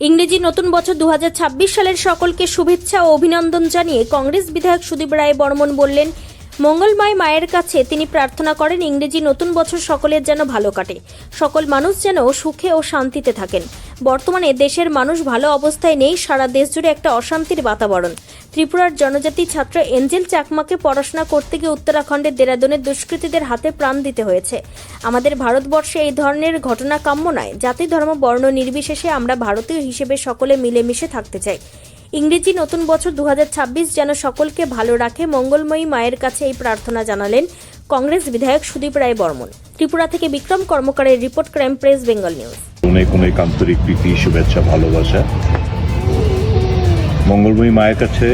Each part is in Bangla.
ইংরেজি নতুন বছর দু হাজার ছাব্বিশ সালের সকলকে শুভেচ্ছা ও অভিনন্দন জানিয়ে কংগ্রেস বিধায়ক সুদীপ রায় বর্মন বললেন মঙ্গলময় মায়ের কাছে তিনি প্রার্থনা করেন, ইংরেজি নতুন বছর সকলের যেন ভালো কাটে। সকল মানুষ যেন সুখে ও শান্তিতে থাকেন। বর্তমানে দেশের মানুষ ভালো অবস্থায় নেই, সারা দেশ জুড়ে একটা অশান্তির বাতাবরণ। ত্রিপুরার জনজাতি ছাত্র এঞ্জেল চাকমাকে পড়াশোনা করতে গিয়ে উত্তরাখণ্ডের দেরাদুনের দুষ্কৃতীদের হাতে প্রাণ দিতে হয়েছে। আমাদের ভারতবর্ষে এই ধরনের ঘটনা কাম্য নয়। জাতি, ধর্ম, বর্ণ নির্বিশেষে আমরা ভারতীয় হিসেবে সকলে মিলেমিশে থাকতে চাই। ইংরেজি নতুন বছর দু হাজার ছাব্বিশ যেন সকলকে ভালো রাখে, মঙ্গলময়ী মায়ের কাছে এই প্রার্থনা জানালেন কংগ্রেস বিধায়ক সুদীপ রায় বর্মন। ত্রিপুরা থেকে Vikram কর্মকারের report crime press, Bengal news. আন্তরিক প্রীতি, শুভেচ্ছা, ভালোবাসা। মঙ্গলময়ী মায়ের কাছে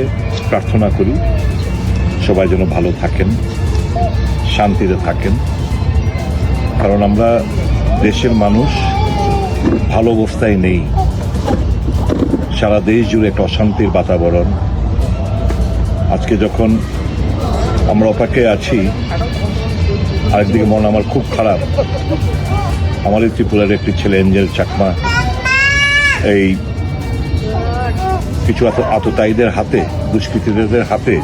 প্রার্থনা করি, সবাই যেন ভালো থাকেন, শান্তিতে থাকেন। কারণ আমরা দেশের মানুষ ভালো অবস্থায় নেই। সারা দেশ জুড়ে একটা অশান্তির বাতাবরণ। আজকে যখন আমরা অপেক্ষায় আছি, আরেকদিকে মন আমার খুব খারাপ। আমাদের ত্রিপুরার একটি ছেলে, এঞ্জেল চাকমা, এই কিছু আত- আততায়ীদের হাতে, দুষ্কৃতীদের হাতে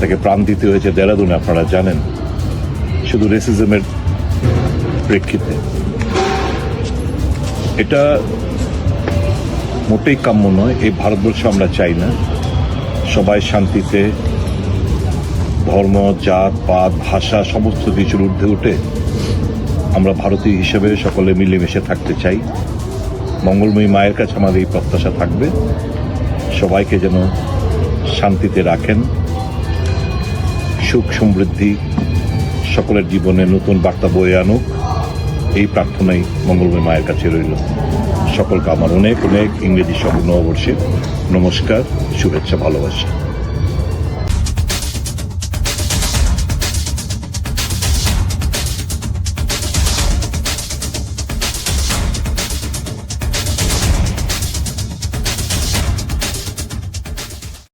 তাকে প্রাণ দিতে হয়েছে দেরাদুনে, আপনারা জানেন। শুধু রেসিজমের প্রেক্ষিতে। এটা মোটেই কাম্য নয়, এই ভারতবর্ষ আমরা চাই না। সবাই শান্তিতে ধর্ম, জাত, পাত, ভাষা, সমস্ত কিছুর ঊর্ধ্বে উঠে আমরা ভারতীয় হিসেবে সকলে মিলেমিশে থাকতে চাই। মঙ্গলময়ী মায়ের কাছে আমাদের এই প্রত্যাশা থাকবে। সবাইকে যেন শান্তিতে রাখেন। সুখ সমৃদ্ধি সকলের জীবনে নতুন বার্তা বয়ে আনুক। এই প্রার্থনাই মঙ্গলময় মায়ের কাছে রইল। সকলকে আমার অনেক অনেক ইংরেজি সহ নববর্ষের নমস্কার, শুভেচ্ছা, ভালোবাসা।